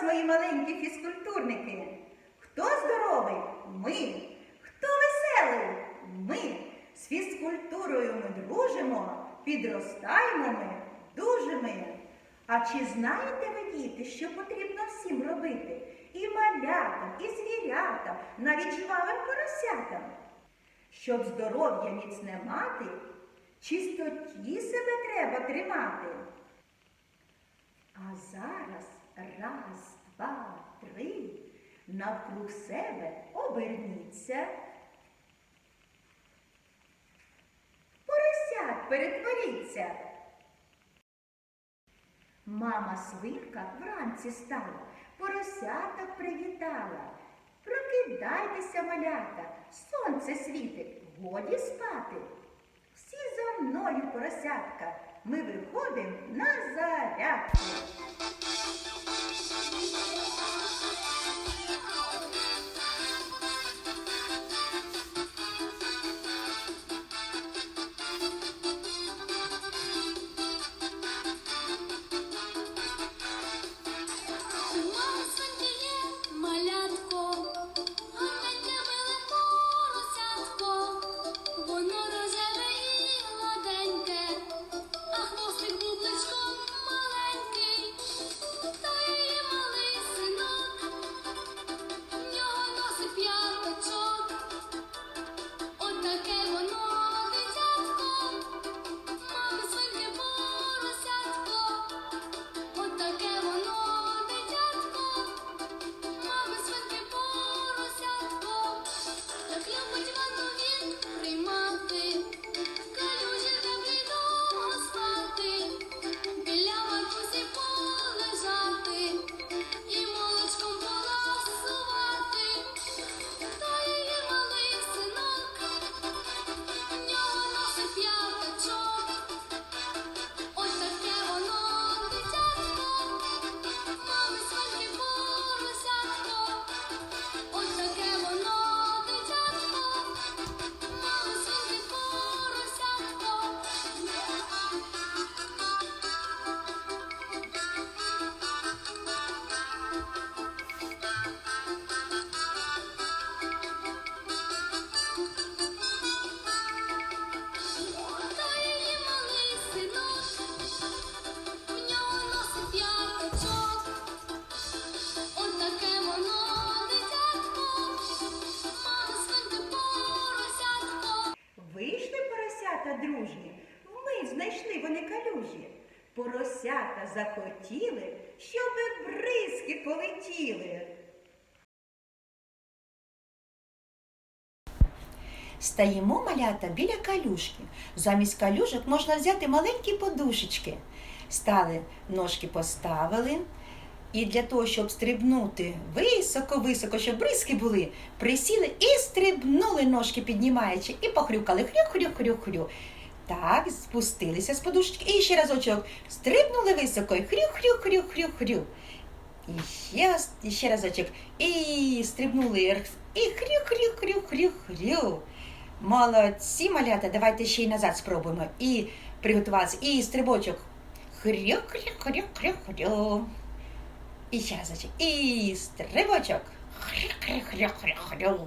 вас, мої маленькі фізкультурники. Хто здоровий? Ми. Хто веселий? Ми. З фізкультурою ми дружимо, підростаємо ми дуже ми. А чи знаєте ви, діти, що потрібно всім робити? І малятам, і звірятам, навіть жвавим поросятам. Щоб здоров'я міцне мати, чистоті себе треба тримати. А зараз раз, два, три, навкруг себе оберніться. Поросят перетворіться. Мама свинка вранці стала, поросяток привітала. Прокидайтеся, малята, сонце світить, годі спати. Всі за мною, поросятка, ми виходимо на зарядку. バイバイバイバイ! Поросята дружні, вмить знайшли вони калюжі. Поросята захотіли, щоби бризки полетіли. Стаємо малята біля калюшки. Замість калюшок можна взяти маленькі подушечки. Стали, ножки поставили. І для того, щоб стрибнути високо-високо, щоб бризки були, присіли і стрибнули ножки піднімаючи, і похрюкали хрю-хрю-хрю-хрю. Так, спустилися з подушечки. І ще разочок стрибнули високо і хрю-хрю-хрю-хрю-хрю. І ще, ще разочок. І стрибнули і хрю-хрю-хрю-хрю-хрю. Молодці, малята, давайте ще й назад спробуємо. І приготувалися. І стрибочок. Хрю-хрю-хрю-хрю-хрю. І зачі. І стрибочок. Хрю-хрю-хрю-хрю-хрю.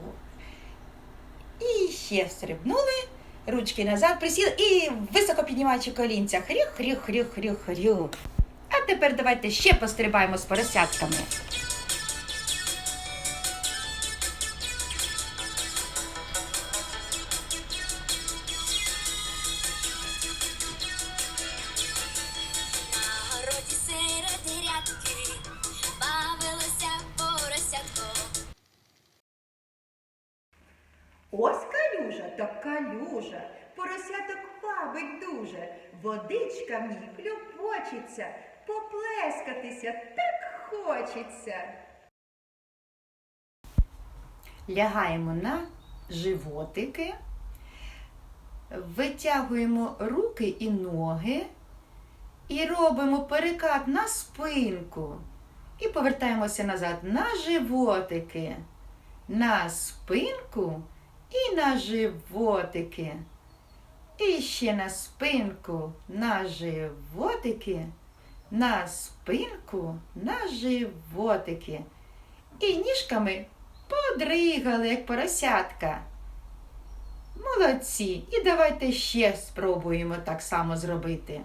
І ще стрибнули. Ручки назад присіли і високо піднімаючи колінця. Хрю-хрю-хрю-хрю-хрю. А тепер давайте ще пострибаємо з поросятками. Ось калюжа, так калюжа, поросяток вабить дуже, водичка в ній клюпочеться, поплескатися так хочеться. Лягаємо на животики, витягуємо руки і ноги і робимо перекат на спинку. І повертаємося назад на животики, на спинку і на животики. І ще на спинку, на животики, на спинку, на животики. І ніжками подригали, як поросятка. Молодці! І давайте ще спробуємо так само зробити.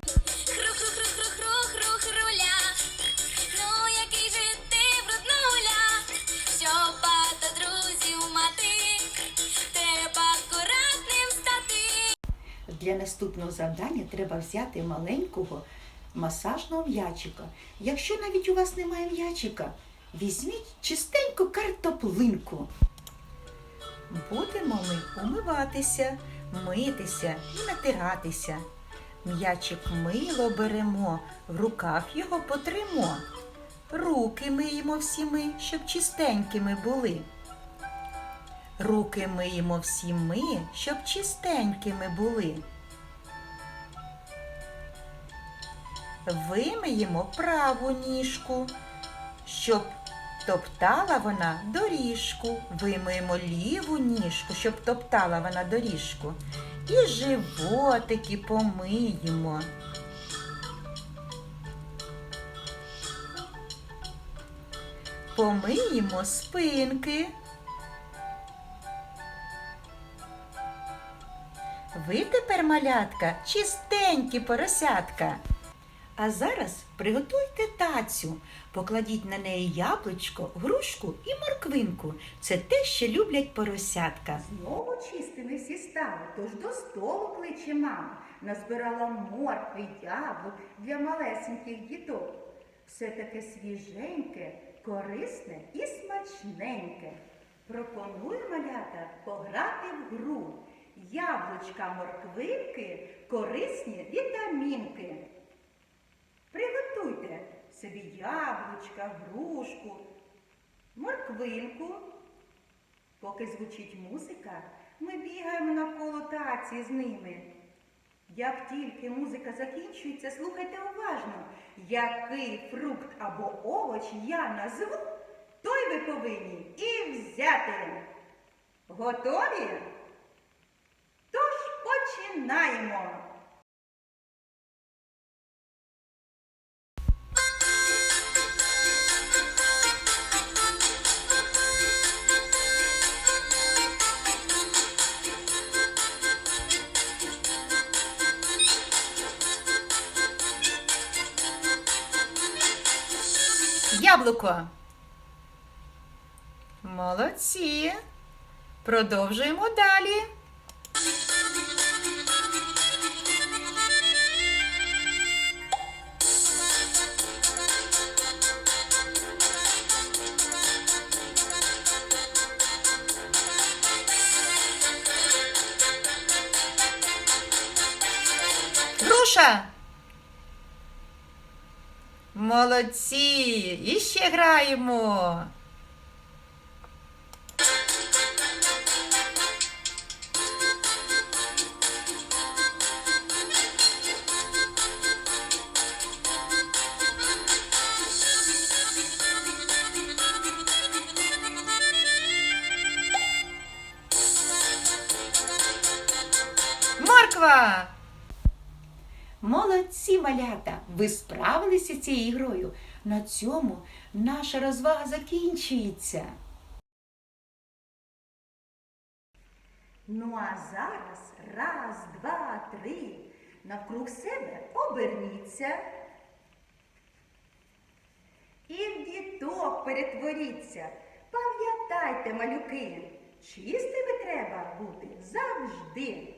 Для наступного завдання треба взяти маленького масажного м'ячика. Якщо навіть у вас немає м'ячика, візьміть чистеньку картоплинку. Будемо ми умиватися, митися і натиратися. М'ячик мило беремо, в руках його потримо. Руки миємо всі ми, щоб чистенькими були. Руки миємо всі ми, щоб чистенькими були. Вимиємо праву ніжку, щоб топтала вона доріжку. Вимиємо ліву ніжку, щоб топтала вона доріжку. І животики помиємо. Помиємо спинки. Ви тепер, малятка, чистенькі поросятка. А зараз приготуйте тацю. Покладіть на неї яблучко, грушку і морквинку. Це те, що люблять поросятка. Знову чистими всі стали, тож до столу кличе мама. Назбирала моркви, яблук для малесеньких діток. Все таке свіженьке, корисне і смачненьке. Пропоную малята пограти в гру. Яблучка, морквинки, корисні вітамінки. Собі яблучка, грушку, морквинку. Поки звучить музика, ми бігаємо навколо таці з ними. Як тільки музика закінчується, слухайте уважно, який фрукт або овоч я назву, той ви повинні і взяти. Готові? Тож починаємо. Яблуко. Молодці. Продовжуємо далі. Груша. Молодці! І ще граємо. Морква! Молодці, малята! Ви справилися з цією грою. На цьому наша розвага закінчується. Ну а зараз раз, два, три. Навкруг себе оберніться. І в діток перетворіться. Пам'ятайте, малюки, чистими треба бути завжди.